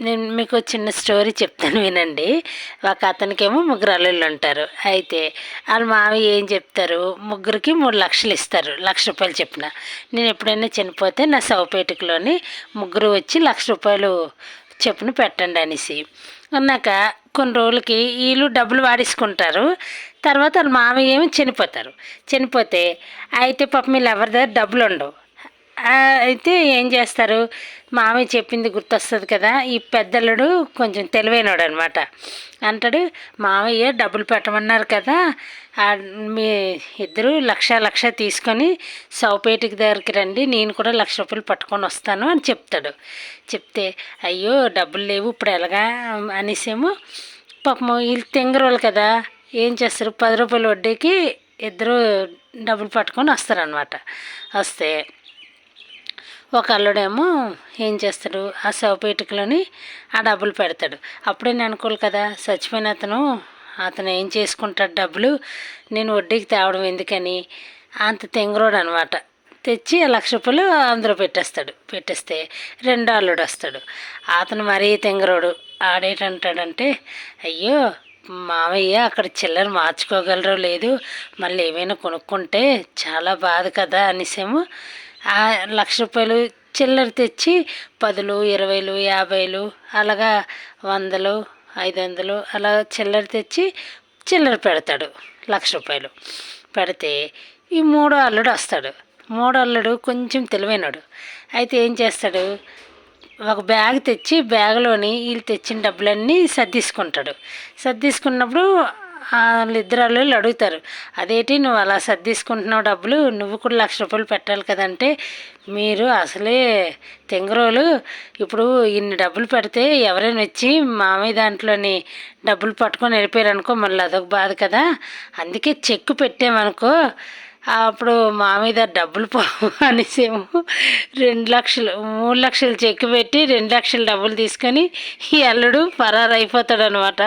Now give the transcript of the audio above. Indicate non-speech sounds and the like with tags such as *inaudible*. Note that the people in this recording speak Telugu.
నేను మీకు చిన్న స్టోరీ చెప్తాను వినండి. ఒక అతనికేమో ముగ్గురు అల్లుళ్ళు ఉంటారు. అయితే వాళ్ళ మామయ్య ఏం చెప్తారు? ముగ్గురికి మూడు లక్షలు ఇస్తారు. లక్ష రూపాయలు చెప్పిన. నేను ఎప్పుడైనా చనిపోతే నా శవపేటికలోని ముగ్గురు వచ్చి లక్ష రూపాయలు చెప్పున పెట్టండి అనేసి. అన్నాక కొన్ని రోజులకి వీళ్ళు డబ్బులు వాడేసుకుంటారు. తర్వాత వాళ్ళ మామయ్య ఏమో చనిపోతారు. చనిపోతే అయితే పాపం వీళ్ళు ఎవరి దగ్గర డబ్బులు ఉండవు. అయితే ఏం చేస్తారు? మామయ్య చెప్పింది గుర్తొస్తుంది కదా ఈ పెద్దలుడు కొంచెం తెలివైనడు అనమాట అంటాడు మామయ్య డబ్బులు పెట్టమన్నారు కదా మీ ఇద్దరు లక్ష లక్ష తీసుకొని సౌపేటికి దగ్గరికి రండి నేను కూడా లక్ష రూపాయలు పట్టుకొని వస్తాను అని చెప్తాడు. చెప్తే అయ్యో డబ్బులు లేవు ఇప్పుడు ఎలాగా? అనేసేమో పాపం వీళ్ళు తెంగరోళ్ళు కదా ఏం చేస్తారు? పది రూపాయల వడ్డీకి ఇద్దరు డబ్బులు పట్టుకొని వస్తారనమాట. వస్తే ఒక అల్లుడేమో ఏం చేస్తాడు? ఆ శవపేటికలోని ఆ డబ్బులు పెడతాడు. అప్పుడే నేను అనుకోవాలి కదా చచ్చిపోయిన అతను అతను ఏం చేసుకుంటాడు డబ్బులు? నేను వడ్డీకి తేవడం ఎందుకని? అంత తెంగరోడు అనమాట తెచ్చి లక్ష రూపాయలు అందులో పెట్టేస్తాడు. పెట్టేస్తే రెండో అల్లుడు వస్తాడు. అతను మరీ తెంగరోడు. ఆడేటంటాడంటే అయ్యో మామయ్య అక్కడ చిల్లర మార్చుకోగలరో లేదు మళ్ళీ ఏమైనా కొనుక్కుంటే చాలా బాధ కదా అనేసేమో లక్ష రూపాయలు చిల్లర తెచ్చి పదులు ఇరవైలు యాభైలు అలాగా వందలు ఐదు వందలు అలా చిల్లర తెచ్చి చిల్లర పెడతాడు లక్ష రూపాయలు. పెడితే ఈ మూడో అల్లుడు వస్తాడు. మూడో అల్లుడు కొంచెం తెలివైనడు. అయితే ఏం చేస్తాడు? ఒక బ్యాగ్ తెచ్చి బ్యాగ్లోని వీళ్ళు తెచ్చిన డబ్బులన్నీ సర్దీసుకుంటాడు. సర్దీసుకున్నప్పుడు వాళ్ళిద్దరు వాళ్ళు అడుగుతారు. అదేంటి నువ్వు అలా సర్దీసుకుంటున్నావు డబ్బులు? నువ్వు కూడా లక్ష రూపాయలు పెట్టాలి కదంటే మీరు అసలే తెంగరోలు. ఇప్పుడు ఇన్ని డబ్బులు పెడితే ఎవరైనా వచ్చి మామయ్య దాంట్లోని డబ్బులు పట్టుకొని వెళ్ళిపోయారు అనుకో మళ్ళీ అదొక బాధ కదా. అందుకే చెక్కు పెట్టామనుకో అప్పుడు మా మీద డబ్బులు పోవు *laughs* అనేసేమో రెండు లక్షలు మూడు లక్షలు చెక్కు పెట్టి రెండు లక్షలు డబ్బులు తీసుకొని ఈ అల్లుడు పరారు అయిపోతాడు అనమాట